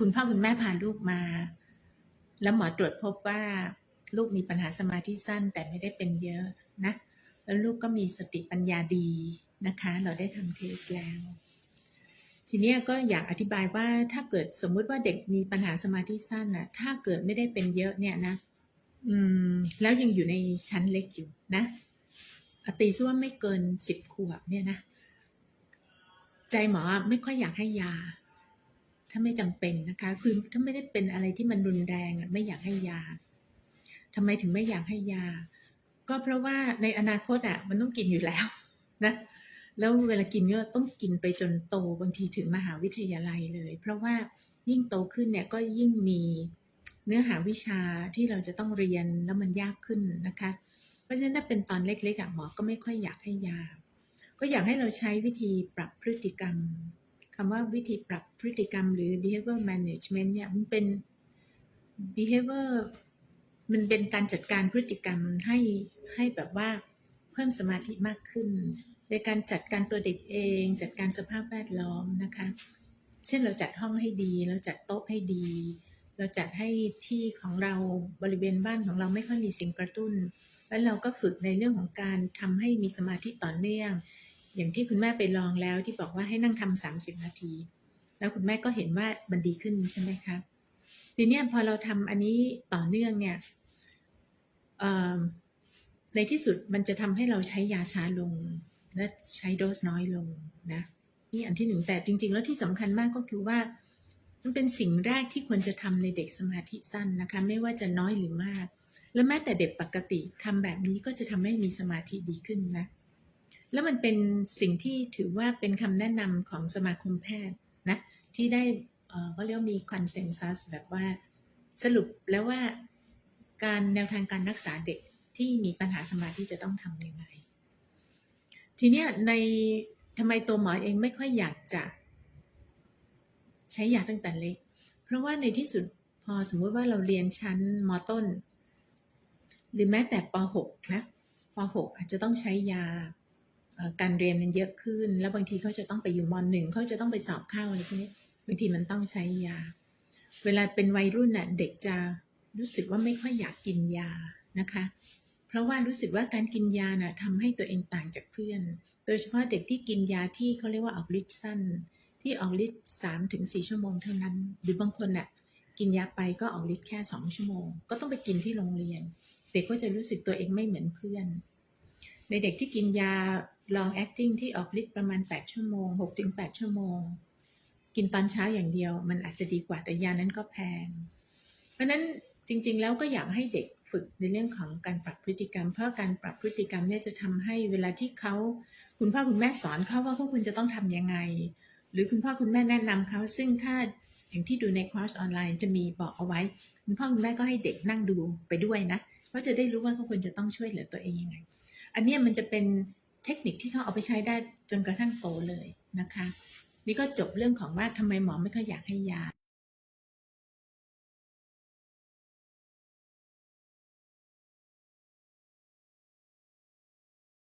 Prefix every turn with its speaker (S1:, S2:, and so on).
S1: คุณพ่อคุณแม่พาลูกมา แล้วหมอตรวจพบว่าลูกมีปัญหาสมาธิสั้นแต่ไม่ได้เป็นเยอะนะ แล้วลูกก็มีสติปัญญาดีนะคะ เราได้ทำเทสแล้ว ทีนี้ก็อยากอธิบายว่าถ้าเกิดสมมุติว่าเด็กมีปัญหาสมาธิสั้นน่ะถ้าเกิดไม่ได้เป็นเยอะเนี่ยนะ อืม แล้วยังอยู่ในชั้นเล็กอยู่นะอะตีซะว่าไม่เกินสิบขวบเนี่ยนะ ใจหมอไม่ค่อยอยากให้ยา ถ้าไม่จำเป็นนะคะ คือถ้าไม่ได้เป็นอะไรที่มันรุนแรงอะไม่อยากให้ยาทำไมถึงไม่อยากให้ยา ก็เพราะว่าในอนาคตอะ มันต้องกินอยู่แล้วนะแล้วเวลากินก็ต้องกินไปจนโตบางทีถึงมหาวิทยาลัยเลย เพราะว่ายิ่งโตขึ้นเนี่ยก็ยิ่งมีเนื้อหาวิชาที่เราจะต้องเรียนแล้วมันยากขึ้นนะคะ เพราะฉะนั้นถ้าเป็นตอนเล็กๆอะหมอก็ไม่ค่อยอยากให้ยา ก็อยากให้เราใช้วิธีปรับพฤติกรรม คำว่าวิธีปรับพฤติกรรมหรือ behavior management เนี่ยมันเป็น behavior มันเป็นการจัดการพฤติกรรมให้ให้แบบว่าเพิ่มสมาธิมากขึ้นในการจัดการตัวเด็กเอง จัดการสภาพแวดล้อมนะคะ เช่นเราจัดห้องให้ดี เราจัดโต๊ะให้ดี เราจัดให้ที่ของเราบริเวณบ้านของเราไม่ค่อยมีสิ่งกระตุ้น แล้วเราก็ฝึกในเรื่องของการทำให้มีสมาธิต่อเนื่อง อย่างที่คุณแม่ไปลองแล้วที่บอกว่าให้นั่งทำสามสิบนาที แล้วคุณแม่ก็เห็นว่ามันดีขึ้นใช่ไหมคะทีนี้พอเราทำอันนี้ต่อเนื่องเนี่ยในที่สุดมันจะทำให้เราใช้ยาช้าลง และใช้โดสน้อยลงนะนี่อันที่หนึ่งแต่จริง ๆ แล้วที่สำคัญมากก็คือว่า มันเป็นสิ่งแรกที่ควรจะทำในเด็กสมาธิสั้นนะคะไม่ว่าจะน้อยหรือมาก แล้วแม้แต่เด็กปกติทำแบบนี้ก็จะทำให้มีสมาธิดีขึ้นนะ แล้วมันเป็นสิ่งที่ถือว่าเป็นคำแนะนำของสมาคมแพทย์นะที่ได้เอ่อก็เรียกมีคอนเซนแซสแบบว่าสรุปแล้วว่าการแนวทางการรักษาเด็กที่มีปัญหาสมาธิจะต้องทำยังไง ทีเนี้ยในทำไมตัวหมอเองไม่ค่อยอยากจะ ใช้ยาตั้งแต่เล็ก เพราะว่าในที่สุดพอสมมุติว่าเราเรียนชั้นมต้น หรือแม้แต่ป .6 นะป .6 อาจจะต้องใช้ยา การเรียนมันเยอะขึ้น แล้วบางทีเขาจะต้องไปอยู่มหนึ่งเขาจะต้องไปสอบเข้าอะไรพวกนี้บางทีมันต้องใช้ยา เวลาเป็นวัยรุ่นน่ะเด็กจะรู้สึกว่าไม่ค่อยอยากกินยานะคะ เพราะว่ารู้สึกว่าการกินยาน่ะทำให้ตัวเองต่างจากเพื่อน โดยเฉพาะเด็กที่กินยาที่เขาเรียกว่าออกฤทธิ์สั้น ที่ออกฤทธิ์สามถึงสี่ชั่วโมงเท่านั้น หรือบางคนน่ะกินยาไปก็ออกฤทธิ์แค่สองชั่วโมง ก็ต้องไปกินที่โรงเรียน เด็กก็จะรู้สึกตัวเองไม่เหมือนเพื่อน ในเด็กที่กินยา long acting ที่ออกฤทธิ์ประมาณ 8 ชั่วโมง6ถึง8ชั่วโมง กินตอนเช้าอย่างเดียว มันอาจจะดีกว่าแต่ยานั้นก็แพง เพราะนั้นจริง ๆ แล้วก็อยากให้เด็กฝึกในเรื่องของการปรับพฤติกรรม เพราะการปรับพฤติกรรมเนี่ยจะทำให้เวลาที่เขาคุณพ่อคุณแม่สอนเขาว่าพวกคุณจะต้องทำยังไง หรือคุณพ่อคุณแม่แนะนำเขาซึ่งถ้าอย่างที่ดูในคอร์สออนไลน์จะมีบอกเอาไว้ คุณพ่อคุณแม่ก็ให้เด็กนั่งดูไปด้วยนะ เพราะจะได้รู้ว่าเขาควรจะต้องช่วยเหลือตัวเองยังไง อันนี้มันจะเป็นเทคนิคที่เขาเอาไปใช้ได้จนกระทั่งโตเลยนะคะ นี่ก็จบเรื่องของว่าทำไมหมอไม่ค่อยอยากให้ยา